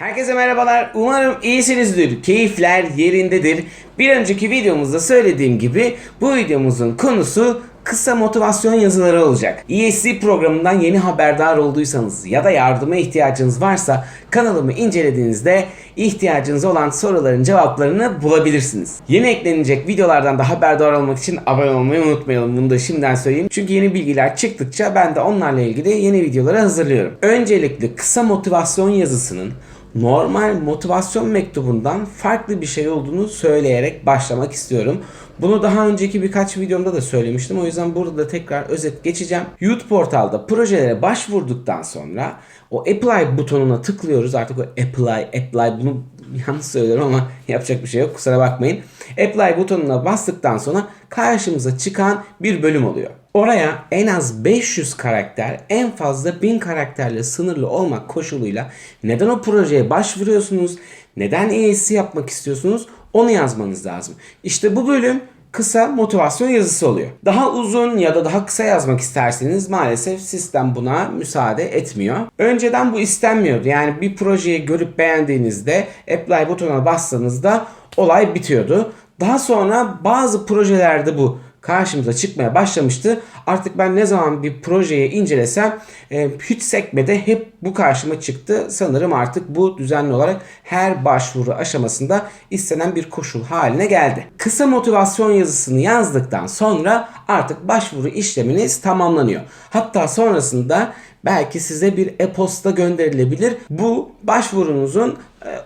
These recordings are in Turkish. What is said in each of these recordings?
Herkese merhabalar. Umarım iyisinizdir. Keyifler yerindedir. Bir önceki videomuzda söylediğim gibi bu videomuzun konusu kısa motivasyon yazıları olacak. ESC programından yeni haberdar olduysanız ya da yardıma ihtiyacınız varsa kanalımı incelediğinizde ihtiyacınız olan soruların cevaplarını bulabilirsiniz. Yeni eklenecek videolardan da haberdar olmak için abone olmayı unutmayalım. Bunu da şimdiden söyleyeyim. Çünkü yeni bilgiler çıktıkça ben de onlarla ilgili yeni videoları hazırlıyorum. Öncelikle kısa motivasyon yazısının normal motivasyon mektubundan farklı bir şey olduğunu söyleyerek başlamak istiyorum. Bunu daha önceki birkaç videomda da söylemiştim. O yüzden burada da tekrar özet geçeceğim. Youth Portal'da projelere başvurduktan sonra o apply butonuna tıklıyoruz. Artık o apply, apply bunu yanlış söylüyorum ama yapacak bir şey yok. Kusura bakmayın. Apply butonuna bastıktan sonra karşımıza çıkan bir bölüm oluyor. Oraya en az 500 karakter, en fazla 1000 karakterle sınırlı olmak koşuluyla neden o projeye başvuruyorsunuz, neden ESC yapmak istiyorsunuz onu yazmanız lazım. İşte bu bölüm kısa motivasyon yazısı oluyor. Daha uzun ya da daha kısa yazmak isterseniz maalesef sistem buna müsaade etmiyor. Önceden bu istenmiyordu. Yani bir projeyi görüp beğendiğinizde apply butonuna bastığınızda olay bitiyordu. Daha sonra bazı projelerde bu karşımıza çıkmaya başlamıştı. Artık ben ne zaman bir projeyi incelesem e, hiç sekmede hep bu karşıma çıktı. Sanırım artık bu düzenli olarak her başvuru aşamasında istenen bir koşul haline geldi. Kısa motivasyon yazısını yazdıktan sonra artık başvuru işleminiz tamamlanıyor. Hatta sonrasında belki size bir e-posta gönderilebilir. Bu başvurunuzun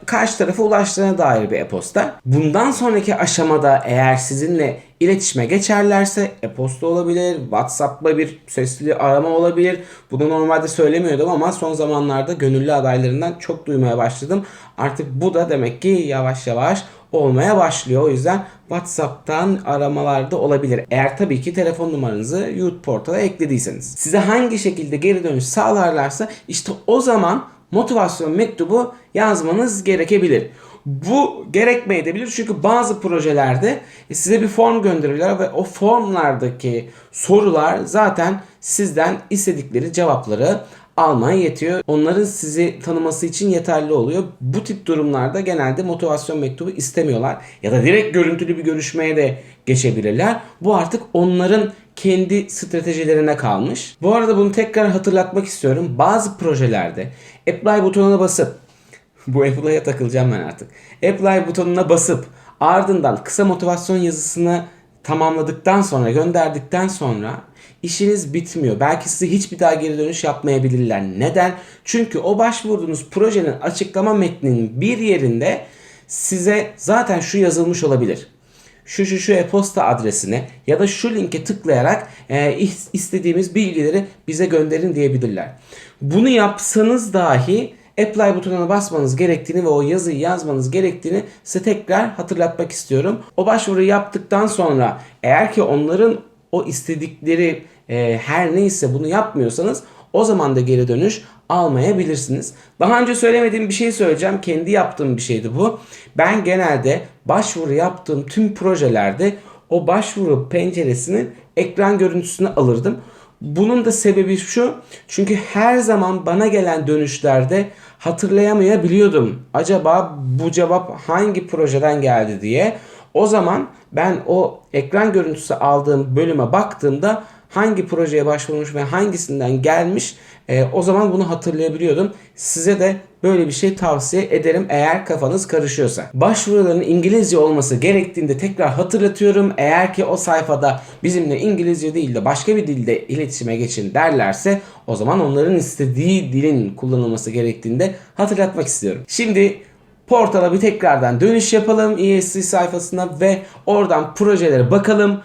karşı tarafa ulaştığına dair bir e-posta. Bundan sonraki aşamada eğer sizinle iletişime geçerlerse e-posta olabilir, WhatsApp'la bir sesli arama olabilir. Bunu normalde söylemiyordum ama son zamanlarda gönüllü adaylarından çok duymaya başladım. Artık bu da demek ki yavaş yavaş olmaya başlıyor. O yüzden WhatsApp'tan aramalarda olabilir. Eğer tabii ki telefon numaranızı Youth Portal'a eklediyseniz. Size hangi şekilde geri dönüş sağlarlarsa işte o zaman motivasyon mektubu yazmanız gerekebilir. Bu gerekmeyebilir çünkü bazı projelerde size bir form gönderirler ve o formlardaki sorular zaten sizden istedikleri cevapları almaya yetiyor. Onların sizi tanıması için yeterli oluyor. Bu tip durumlarda genelde motivasyon mektubu istemiyorlar ya da direkt görüntülü bir görüşmeye de geçebilirler. Bu artık onların kendi stratejilerine kalmış. Bu arada bunu tekrar hatırlatmak istiyorum. Bazı projelerde apply butonuna basıp bu apply'a takılacağım ben artık. Apply butonuna basıp ardından kısa motivasyon yazısını tamamladıktan sonra gönderdikten sonra işiniz bitmiyor. Belki size hiçbir daha geri dönüş yapmayabilirler. Neden? Çünkü o başvurduğunuz projenin açıklama metninin bir yerinde size zaten şu yazılmış olabilir şu şu şu e-posta adresine ya da şu linke tıklayarak e, istediğimiz bilgileri bize gönderin diyebilirler. Bunu yapsanız dahi apply butonuna basmanız gerektiğini ve o yazıyı yazmanız gerektiğini size tekrar hatırlatmak istiyorum. O başvuruyu yaptıktan sonra eğer ki onların o istedikleri e, her neyse bunu yapmıyorsanız o zaman da geri dönüş almayabilirsiniz. Daha önce söylemediğim bir şey söyleyeceğim. Kendi yaptığım bir şeydi bu. Ben genelde başvuru yaptığım tüm projelerde o başvuru penceresinin ekran görüntüsünü alırdım. Bunun da sebebi şu. Çünkü her zaman bana gelen dönüşlerde hatırlayamayabiliyordum. Acaba bu cevap hangi projeden geldi diye. O zaman ben o ekran görüntüsü aldığım bölüme baktığımda hangi projeye başvurmuş ve hangisinden gelmiş e, o zaman bunu hatırlayabiliyordum. Size de böyle bir şey tavsiye ederim eğer kafanız karışıyorsa. Başvuruların İngilizce olması gerektiğinde tekrar hatırlatıyorum. Eğer ki o sayfada bizimle İngilizce değil de başka bir dilde iletişime geçin derlerse o zaman onların istediği dilin kullanılması gerektiğinde hatırlatmak istiyorum. Şimdi portala bir tekrardan dönüş yapalım ESC sayfasına ve oradan projelere bakalım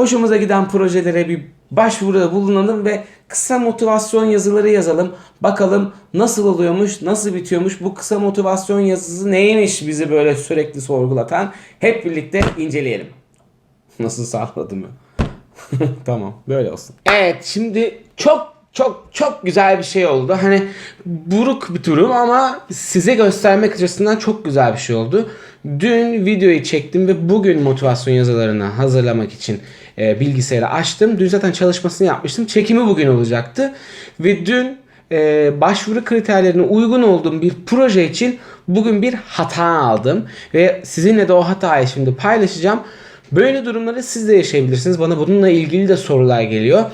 hoşumuza giden projelere bir başvuruda bulunalım ve kısa motivasyon yazıları yazalım. Bakalım nasıl oluyormuş, nasıl bitiyormuş bu kısa motivasyon yazısı neymiş bizi böyle sürekli sorgulatan. Hep birlikte inceleyelim. Nasıl sağladım ya? tamam böyle olsun. Evet şimdi çok çok çok güzel bir şey oldu. Hani buruk bir durum ama size göstermek açısından çok güzel bir şey oldu. Dün videoyu çektim ve bugün motivasyon yazılarını hazırlamak için e, bilgisayarı açtım. Dün zaten çalışmasını yapmıştım. Çekimi bugün olacaktı. Ve dün e, başvuru kriterlerine uygun olduğum bir proje için bugün bir hata aldım. Ve sizinle de o hatayı şimdi paylaşacağım. Böyle durumları siz de yaşayabilirsiniz. Bana bununla ilgili de sorular geliyor.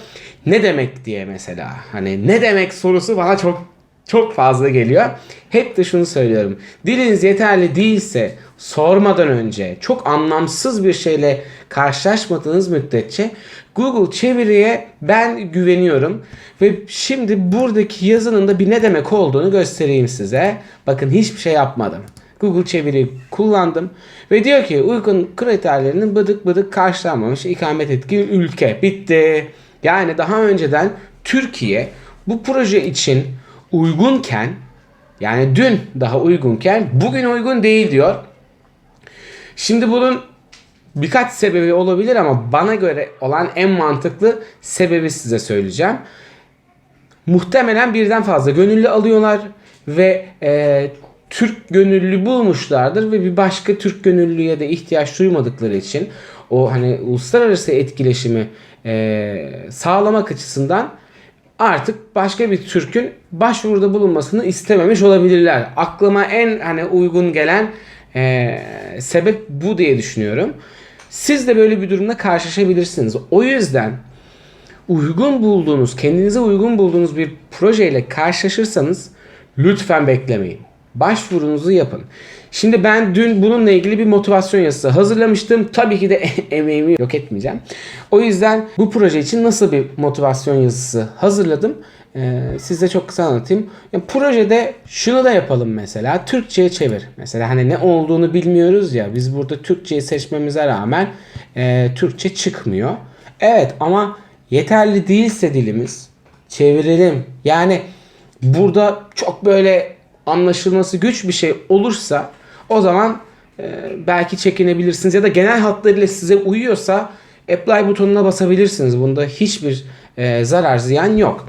Ne demek diye mesela. Hani ne demek sorusu bana çok çok fazla geliyor. Hep de şunu söylüyorum. Diliniz yeterli değilse sormadan önce çok anlamsız bir şeyle karşılaşmadığınız müddetçe Google çeviriye ben güveniyorum. Ve şimdi buradaki yazının da bir ne demek olduğunu göstereyim size. Bakın hiçbir şey yapmadım. Google çeviri kullandım ve diyor ki uygun kriterlerinin bıdık bıdık karşılanmamış ikamet etkin ülke bitti. Yani daha önceden Türkiye bu proje için uygunken yani dün daha uygunken bugün uygun değil diyor. Şimdi bunun birkaç sebebi olabilir ama bana göre olan en mantıklı sebebi size söyleyeceğim. Muhtemelen birden fazla gönüllü alıyorlar ve e, Türk gönüllü bulmuşlardır ve bir başka Türk gönüllüye de ihtiyaç duymadıkları için o hani uluslararası etkileşimi e, sağlamak açısından artık başka bir Türk'ün başvuruda bulunmasını istememiş olabilirler. Aklıma en hani uygun gelen e, sebep bu diye düşünüyorum. Siz de böyle bir durumla karşılaşabilirsiniz. O yüzden uygun bulduğunuz, kendinize uygun bulduğunuz bir projeyle karşılaşırsanız lütfen beklemeyin. Başvurunuzu yapın. Şimdi ben dün bununla ilgili bir motivasyon yazısı hazırlamıştım. Tabii ki de emeğimi yok etmeyeceğim. O yüzden bu proje için nasıl bir motivasyon yazısı hazırladım? Ee, size çok kısa anlatayım. Yani projede şunu da yapalım mesela. Türkçe'ye çevir. Mesela hani ne olduğunu bilmiyoruz ya. Biz burada Türkçeyi seçmemize rağmen e, Türkçe çıkmıyor. Evet ama yeterli değilse dilimiz çevirelim. Yani burada çok böyle anlaşılması güç bir şey olursa o zaman e, belki çekinebilirsiniz ya da genel hatlarıyla size uyuyorsa apply butonuna basabilirsiniz. Bunda hiçbir e, zarar ziyan yok.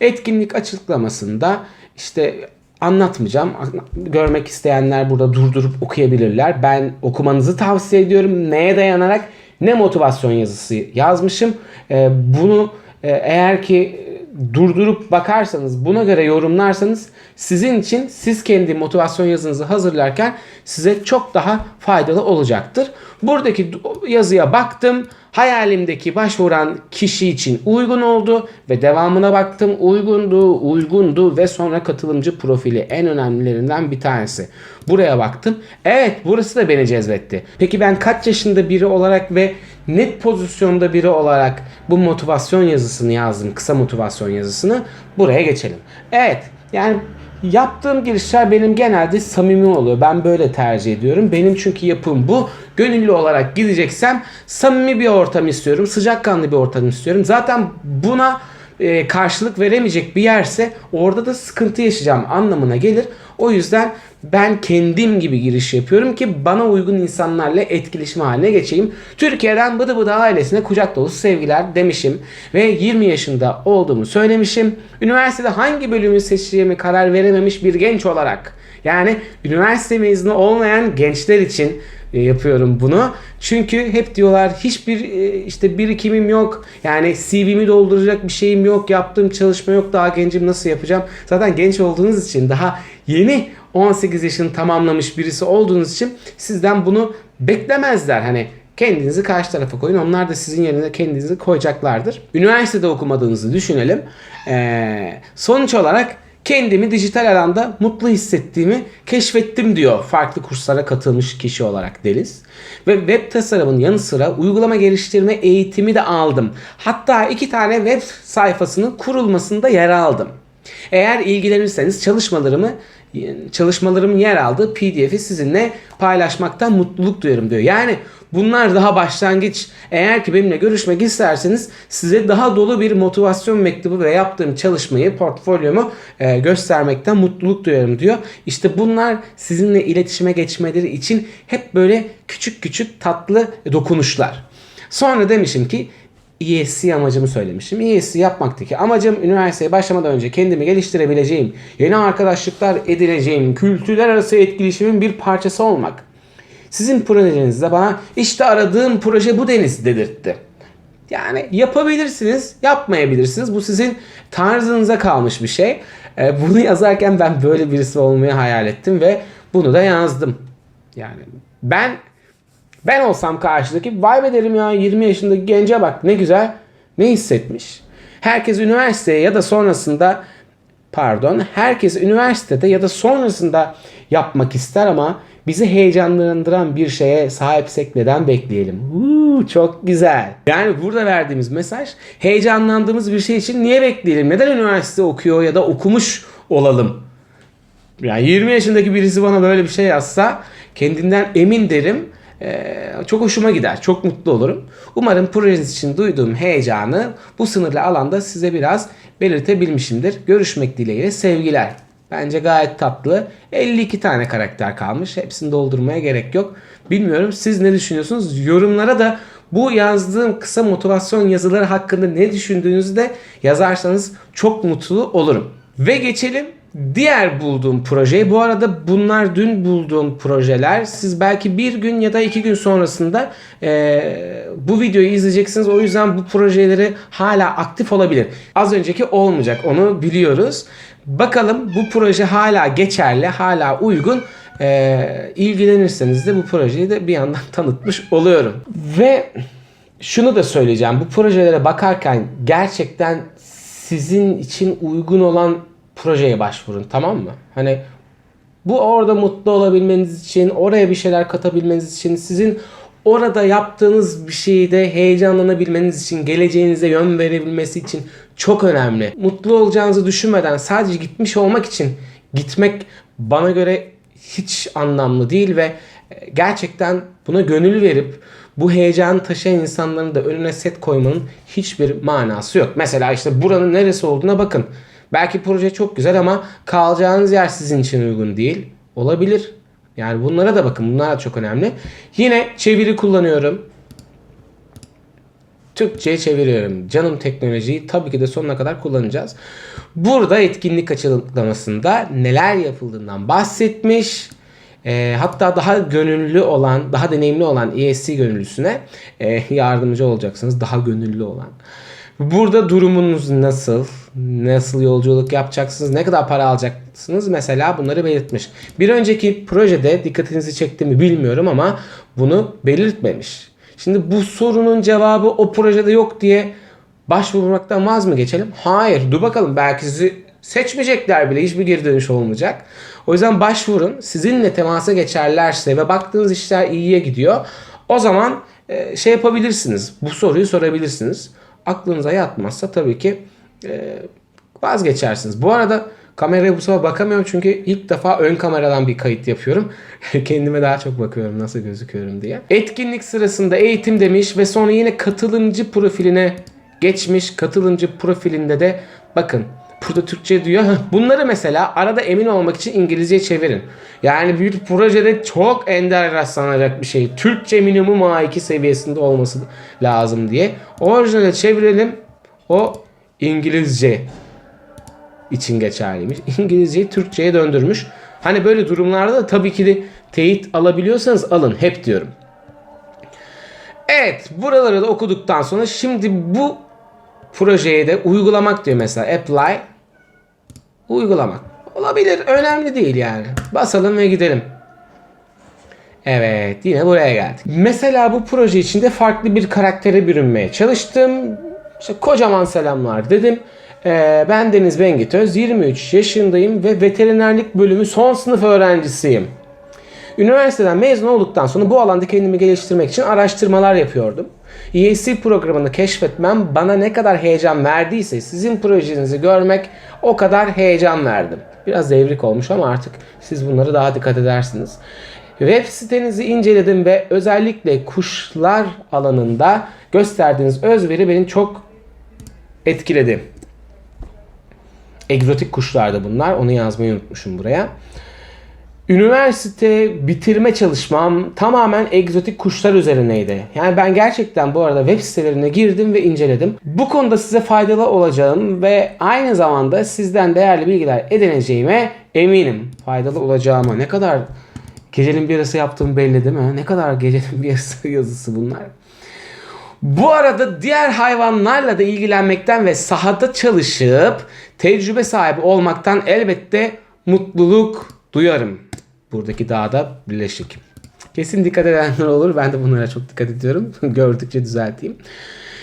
Etkinlik açıklamasında işte anlatmayacağım. Görmek isteyenler burada durdurup okuyabilirler. Ben okumanızı tavsiye ediyorum. Neye dayanarak ne motivasyon yazısı yazmışım. E, bunu e, eğer ki durdurup bakarsanız buna göre yorumlarsanız sizin için siz kendi motivasyon yazınızı hazırlarken size çok daha faydalı olacaktır. Buradaki yazıya baktım. Hayalimdeki başvuran kişi için uygun oldu ve devamına baktım. Uygundu, uygundu ve sonra katılımcı profili en önemlilerinden bir tanesi. Buraya baktım. Evet burası da beni cezbetti. Peki ben kaç yaşında biri olarak ve net pozisyonda biri olarak bu motivasyon yazısını yazdım. Kısa motivasyon yazısını. Buraya geçelim. Evet yani Yaptığım girişler benim genelde samimi oluyor. Ben böyle tercih ediyorum. Benim çünkü yapım bu. Gönüllü olarak gideceksem samimi bir ortam istiyorum. Sıcakkanlı bir ortam istiyorum. Zaten buna e, karşılık veremeyecek bir yerse orada da sıkıntı yaşayacağım anlamına gelir. O yüzden ben kendim gibi giriş yapıyorum ki bana uygun insanlarla etkileşim haline geçeyim. Türkiye'den bıdı bıdı ailesine kucak dolusu sevgiler demişim ve 20 yaşında olduğumu söylemişim. Üniversitede hangi bölümü seçeceğimi karar verememiş bir genç olarak yani üniversite mezunu olmayan gençler için yapıyorum bunu. Çünkü hep diyorlar hiçbir e, işte birikimim yok. Yani CV'mi dolduracak bir şeyim yok. Yaptığım çalışma yok. Daha gencim nasıl yapacağım? Zaten genç olduğunuz için daha yeni 18 yaşını tamamlamış birisi olduğunuz için sizden bunu beklemezler. Hani kendinizi karşı tarafa koyun. Onlar da sizin yerine kendinizi koyacaklardır. Üniversitede okumadığınızı düşünelim. Ee, sonuç olarak kendimi dijital alanda mutlu hissettiğimi keşfettim diyor farklı kurslara katılmış kişi olarak Deniz. Ve web tasarımın yanı sıra uygulama geliştirme eğitimi de aldım. Hatta iki tane web sayfasının kurulmasında yer aldım. Eğer ilgilenirseniz çalışmalarımı çalışmalarımın yer aldığı PDF'i sizinle paylaşmaktan mutluluk duyarım diyor. Yani bunlar daha başlangıç. Eğer ki benimle görüşmek isterseniz size daha dolu bir motivasyon mektubu ve yaptığım çalışmayı, portfolyomu e, göstermekten mutluluk duyarım diyor. İşte bunlar sizinle iletişime geçmeleri için hep böyle küçük küçük tatlı dokunuşlar. Sonra demişim ki ESC amacımı söylemişim. ESC yapmaktaki amacım üniversiteye başlamadan önce kendimi geliştirebileceğim, yeni arkadaşlıklar edineceğim, kültürler arası etkileşimin bir parçası olmak. Sizin projenizde bana işte aradığım proje bu Deniz dedirtti. Yani yapabilirsiniz, yapmayabilirsiniz. Bu sizin tarzınıza kalmış bir şey. Ee, bunu yazarken ben böyle birisi olmayı hayal ettim ve bunu da yazdım. Yani ben ben olsam karşıdaki vay be derim ya 20 yaşındaki gence bak ne güzel ne hissetmiş. Herkes üniversiteye ya da sonrasında pardon herkes üniversitede ya da sonrasında yapmak ister ama bizi heyecanlandıran bir şeye sahipsek neden bekleyelim? Uuu, çok güzel. Yani burada verdiğimiz mesaj heyecanlandığımız bir şey için niye bekleyelim? Neden üniversite okuyor ya da okumuş olalım? Yani 20 yaşındaki birisi bana böyle bir şey yazsa kendinden emin derim. Ee, çok hoşuma gider. Çok mutlu olurum. Umarım projeniz için duyduğum heyecanı bu sınırlı alanda size biraz belirtebilmişimdir. Görüşmek dileğiyle sevgiler. Bence gayet tatlı. 52 tane karakter kalmış. Hepsini doldurmaya gerek yok. Bilmiyorum siz ne düşünüyorsunuz? Yorumlara da bu yazdığım kısa motivasyon yazıları hakkında ne düşündüğünüzü de yazarsanız çok mutlu olurum. Ve geçelim diğer bulduğum projeye. Bu arada bunlar dün bulduğum projeler. Siz belki bir gün ya da iki gün sonrasında e, bu videoyu izleyeceksiniz. O yüzden bu projeleri hala aktif olabilir. Az önceki olmayacak onu biliyoruz. Bakalım bu proje hala geçerli, hala uygun. E, ilgilenirseniz de bu projeyi de bir yandan tanıtmış oluyorum. Ve şunu da söyleyeceğim. Bu projelere bakarken gerçekten sizin için uygun olan projeye başvurun tamam mı? Hani bu orada mutlu olabilmeniz için, oraya bir şeyler katabilmeniz için, sizin orada yaptığınız bir şeyde heyecanlanabilmeniz için, geleceğinize yön verebilmesi için çok önemli. Mutlu olacağınızı düşünmeden sadece gitmiş olmak için gitmek bana göre hiç anlamlı değil ve gerçekten buna gönül verip bu heyecanı taşıyan insanların da önüne set koymanın hiçbir manası yok. Mesela işte buranın neresi olduğuna bakın. Belki proje çok güzel ama kalacağınız yer sizin için uygun değil. Olabilir. Yani bunlara da bakın. Bunlar da çok önemli. Yine çeviri kullanıyorum. Türkçe'ye çeviriyorum. Canım teknolojiyi tabii ki de sonuna kadar kullanacağız. Burada etkinlik açıklamasında neler yapıldığından bahsetmiş. E, hatta daha gönüllü olan, daha deneyimli olan ESC gönüllüsüne e, yardımcı olacaksınız. Daha gönüllü olan. Burada durumunuz nasıl? Nasıl yolculuk yapacaksınız? Ne kadar para alacaksınız? Mesela bunları belirtmiş. Bir önceki projede dikkatinizi çekti mi bilmiyorum ama bunu belirtmemiş. Şimdi bu sorunun cevabı o projede yok diye başvurmaktan vaz mı geçelim? Hayır. Dur bakalım belki sizi seçmeyecekler bile. Hiçbir geri dönüş olmayacak. O yüzden başvurun. Sizinle temasa geçerlerse ve baktığınız işler iyiye gidiyor. O zaman e, şey yapabilirsiniz. Bu soruyu sorabilirsiniz aklınıza yatmazsa tabii ki e, vazgeçersiniz. Bu arada kameraya bu sefer bakamıyorum çünkü ilk defa ön kameradan bir kayıt yapıyorum. Kendime daha çok bakıyorum nasıl gözüküyorum diye. Etkinlik sırasında eğitim demiş ve sonra yine katılımcı profiline geçmiş. Katılımcı profilinde de bakın burada Türkçe diyor. Bunları mesela arada emin olmak için İngilizce çevirin. Yani bir projede çok ender rastlanacak bir şey. Türkçe minimum A2 seviyesinde olması lazım diye. Orijinale çevirelim. O İngilizce için geçerliymiş. İngilizceyi Türkçe'ye döndürmüş. Hani böyle durumlarda da tabii ki de teyit alabiliyorsanız alın. Hep diyorum. Evet buraları da okuduktan sonra şimdi bu projeye de uygulamak diyor mesela. Apply uygulamak. Olabilir. Önemli değil yani. Basalım ve gidelim. Evet yine buraya geldik. Mesela bu proje içinde farklı bir karaktere bürünmeye çalıştım. İşte kocaman selamlar dedim. Ee, ben Deniz Bengitöz, 23 yaşındayım ve veterinerlik bölümü son sınıf öğrencisiyim. Üniversiteden mezun olduktan sonra bu alanda kendimi geliştirmek için araştırmalar yapıyordum. ESC programını keşfetmem bana ne kadar heyecan verdiyse sizin projenizi görmek o kadar heyecan verdim. Biraz devrik olmuş ama artık siz bunları daha dikkat edersiniz. Web sitenizi inceledim ve özellikle kuşlar alanında gösterdiğiniz özveri beni çok etkiledi. Egzotik kuşlardı bunlar. Onu yazmayı unutmuşum buraya. Üniversite bitirme çalışmam tamamen egzotik kuşlar üzerineydi. Yani ben gerçekten bu arada web sitelerine girdim ve inceledim. Bu konuda size faydalı olacağım ve aynı zamanda sizden değerli bilgiler edineceğime eminim. Faydalı olacağıma ne kadar gecenin bir yarısı yaptığım belli değil mi? Ne kadar gecenin bir yarısı yazısı bunlar. Bu arada diğer hayvanlarla da ilgilenmekten ve sahada çalışıp tecrübe sahibi olmaktan elbette mutluluk duyarım. Buradaki dağda birleşik. Kesin dikkat edenler olur. Ben de bunlara çok dikkat ediyorum. Gördükçe düzelteyim.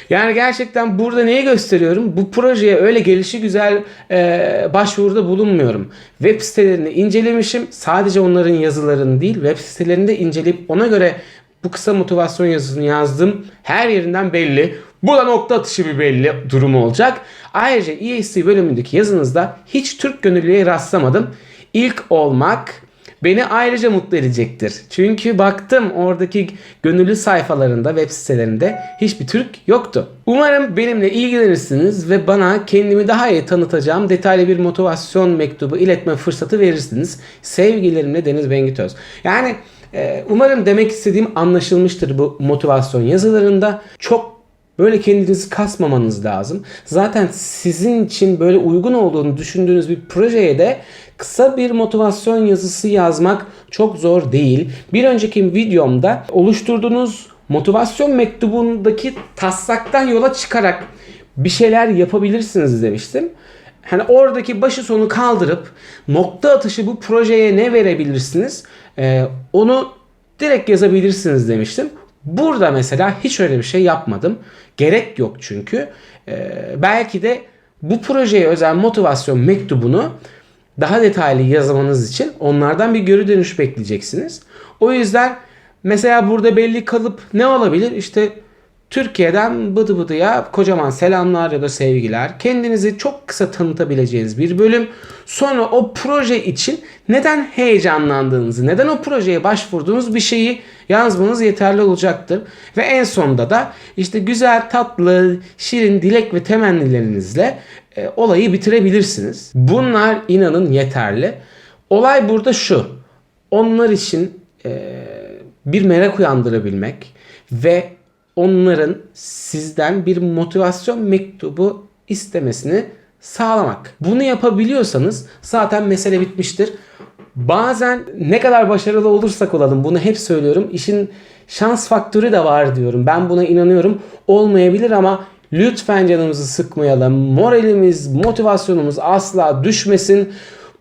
Yani gerçekten burada neyi gösteriyorum? Bu projeye öyle gelişi güzel e, başvuruda bulunmuyorum. Web sitelerini incelemişim. Sadece onların yazılarını değil web sitelerini de inceleyip ona göre bu kısa motivasyon yazısını yazdım. Her yerinden belli. Bu da nokta atışı bir belli durumu olacak. Ayrıca ESC bölümündeki yazınızda hiç Türk gönüllüye rastlamadım. İlk olmak beni ayrıca mutlu edecektir. Çünkü baktım oradaki gönüllü sayfalarında, web sitelerinde hiçbir Türk yoktu. Umarım benimle ilgilenirsiniz ve bana kendimi daha iyi tanıtacağım detaylı bir motivasyon mektubu iletme fırsatı verirsiniz. Sevgilerimle Deniz Bengitöz. Yani e, umarım demek istediğim anlaşılmıştır bu motivasyon yazılarında. Çok Böyle kendinizi kasmamanız lazım. Zaten sizin için böyle uygun olduğunu düşündüğünüz bir projeye de kısa bir motivasyon yazısı yazmak çok zor değil. Bir önceki videomda oluşturduğunuz motivasyon mektubundaki taslaktan yola çıkarak bir şeyler yapabilirsiniz demiştim. Hani oradaki başı sonu kaldırıp nokta atışı bu projeye ne verebilirsiniz? Ee, onu direkt yazabilirsiniz demiştim. Burada mesela hiç öyle bir şey yapmadım. Gerek yok çünkü. Ee, belki de bu projeye özel motivasyon mektubunu daha detaylı yazmanız için onlardan bir geri dönüş bekleyeceksiniz. O yüzden mesela burada belli kalıp ne olabilir? İşte Türkiye'den bıdı bıdıya kocaman selamlar ya da sevgiler. Kendinizi çok kısa tanıtabileceğiniz bir bölüm. Sonra o proje için neden heyecanlandığınızı, neden o projeye başvurduğunuz bir şeyi yazmanız yeterli olacaktır. Ve en sonunda da işte güzel, tatlı, şirin dilek ve temennilerinizle e, olayı bitirebilirsiniz. Bunlar inanın yeterli. Olay burada şu. Onlar için e, bir merak uyandırabilmek ve onların sizden bir motivasyon mektubu istemesini sağlamak. Bunu yapabiliyorsanız zaten mesele bitmiştir. Bazen ne kadar başarılı olursak olalım bunu hep söylüyorum. İşin şans faktörü de var diyorum. Ben buna inanıyorum. Olmayabilir ama lütfen canımızı sıkmayalım. Moralimiz, motivasyonumuz asla düşmesin.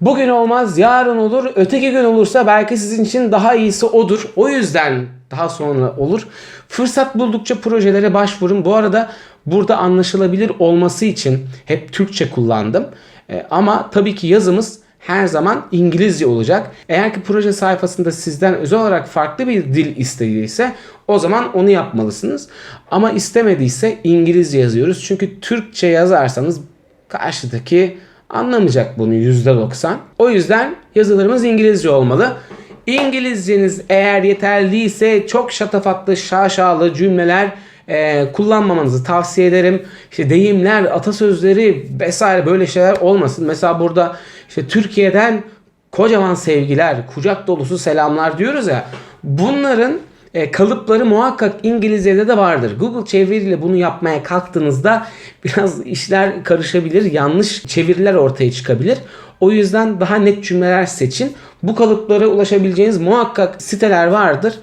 Bugün olmaz, yarın olur, öteki gün olursa belki sizin için daha iyisi odur. O yüzden daha sonra olur. Fırsat buldukça projelere başvurun. Bu arada burada anlaşılabilir olması için hep Türkçe kullandım. E, ama tabii ki yazımız her zaman İngilizce olacak. Eğer ki proje sayfasında sizden özel olarak farklı bir dil istediyse o zaman onu yapmalısınız. Ama istemediyse İngilizce yazıyoruz. Çünkü Türkçe yazarsanız karşıdaki anlamayacak bunu %90. O yüzden yazılarımız İngilizce olmalı. İngilizceniz eğer yeterliyse çok şatafatlı, şaşalı cümleler e, kullanmamanızı tavsiye ederim. İşte deyimler, atasözleri vesaire böyle şeyler olmasın. Mesela burada işte Türkiye'den kocaman sevgiler, kucak dolusu selamlar diyoruz ya. Bunların e, kalıpları muhakkak İngilizce'de de vardır. Google çeviriyle bunu yapmaya kalktığınızda biraz işler karışabilir. Yanlış çeviriler ortaya çıkabilir. O yüzden daha net cümleler seçin. Bu kalıplara ulaşabileceğiniz muhakkak siteler vardır.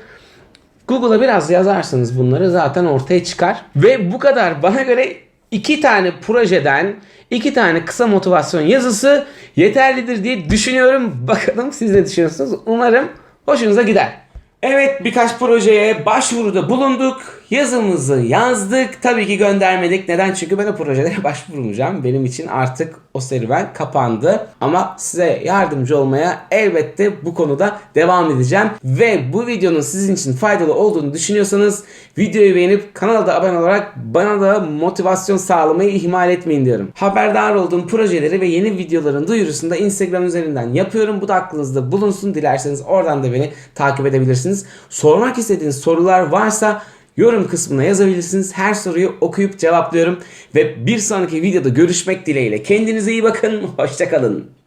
Google'a biraz yazarsanız bunları zaten ortaya çıkar. Ve bu kadar bana göre iki tane projeden iki tane kısa motivasyon yazısı yeterlidir diye düşünüyorum. Bakalım siz ne düşünüyorsunuz? Umarım hoşunuza gider. Evet birkaç projeye başvuruda bulunduk. Yazımızı yazdık. Tabii ki göndermedik. Neden? Çünkü ben o projelere başvurmayacağım. Benim için artık o serüven kapandı. Ama size yardımcı olmaya elbette bu konuda devam edeceğim. Ve bu videonun sizin için faydalı olduğunu düşünüyorsanız videoyu beğenip kanala da abone olarak bana da motivasyon sağlamayı ihmal etmeyin diyorum. Haberdar olduğum projeleri ve yeni videoların duyurusunu da Instagram üzerinden yapıyorum. Bu da aklınızda bulunsun. Dilerseniz oradan da beni takip edebilirsiniz. Sormak istediğiniz sorular varsa yorum kısmına yazabilirsiniz. Her soruyu okuyup cevaplıyorum. Ve bir sonraki videoda görüşmek dileğiyle. Kendinize iyi bakın. Hoşçakalın.